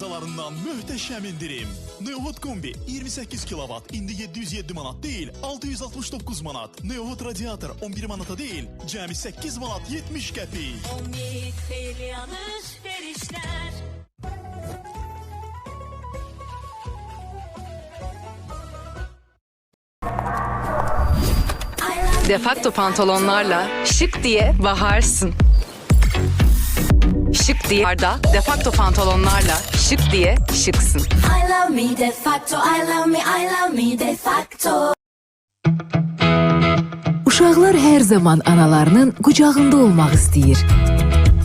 Mağazalarından möhtəşəm indirim. Neohot kombi 28 kW indi 707 manat değil 669 manat. Neohot radiator 11 manata değil cəmi 8 manat 70 qəpik. Komik hayırlı alışverişler. Defakto pantolonlarla şık diye baharsın. Şık diye da defakto pantolonlarla şık diye şıksın. I love me de facto, I love me, I love me de facto. Uşaqlar hər zaman analarının qucağında olmaq istəyir.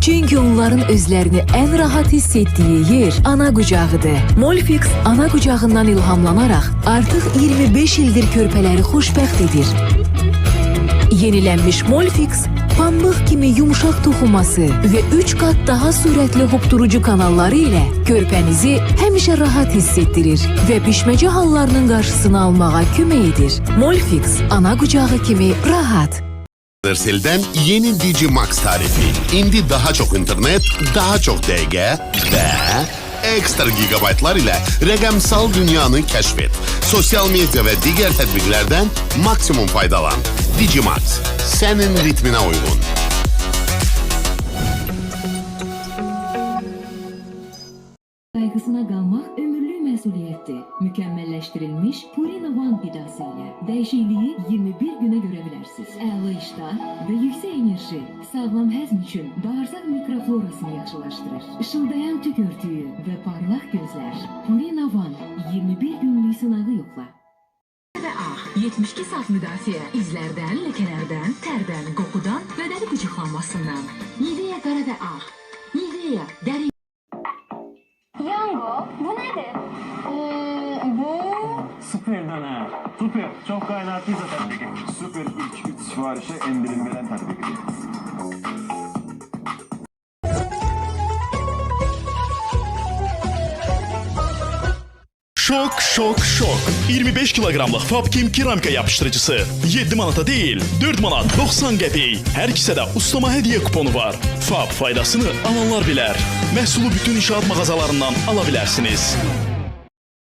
Çünki onların özlərini ən rahat hiss etdiyi yer ana qucağıdır. Molfix ana qucağından ilhamlanaraq artıq 25 ildir körpələri xoşbəxt edir. Yenilənmiş Molfix pambıq kimi yumşaq toxuması və 3 qat daha sürətli hopdurucu kanalları ilə körpənizi həmişə rahat hiss etdirir və bişməcə hallarının qarşısını almağa kömək. Molfix ana qucağı kimi rahat. Sel'den yeni Digi Max tarifi. İndi daha çok internet, daha çok DG ve ekstra gigabaytlar ile rakamsal dünyanı keşfet. Sosyal medya ve diğer tedbirlerden maksimum faydalan. Digimax, senin ritmine uygun. Qayğısına qalmaq ömürlük məsuliyyətdir. Mükəmməlləşdirilmiş Purina One qidası ilə dəyişikliyi 21 günə görə bilərsiniz. Əla iştah və yüksək enerji sağlam həzm üçün bağırsaq mikroflorasını yaxşılaşdırır. Işıldayan tük örtüyü və parlaq gözlər. Purina One 21 günlük sınağı yoxla. Və ağ 72 saat müdafiə izlərdən, ləkələrdən, tərdən, qoxudan və dəri qıcıqlanmasından. Nivea qara və ağ. Nivea dəri Yango, bu nedir? Ee, bu... Süper döner. Süper. Çok kaynattıysa tatbik et. Süper 3 3 siparişe indirilmeden tatbik edin. Şok şok şok. 25 kilogramlıq Fabkim keramika yapıştırıcısı 7 manata değil 4 manat 90 qəpik. Hər kisədə ustama hədiyyə kuponu var. Fab faydasını alanlar bilər. Məhsulu bütün inşaat mağazalarından ala bilərsiniz.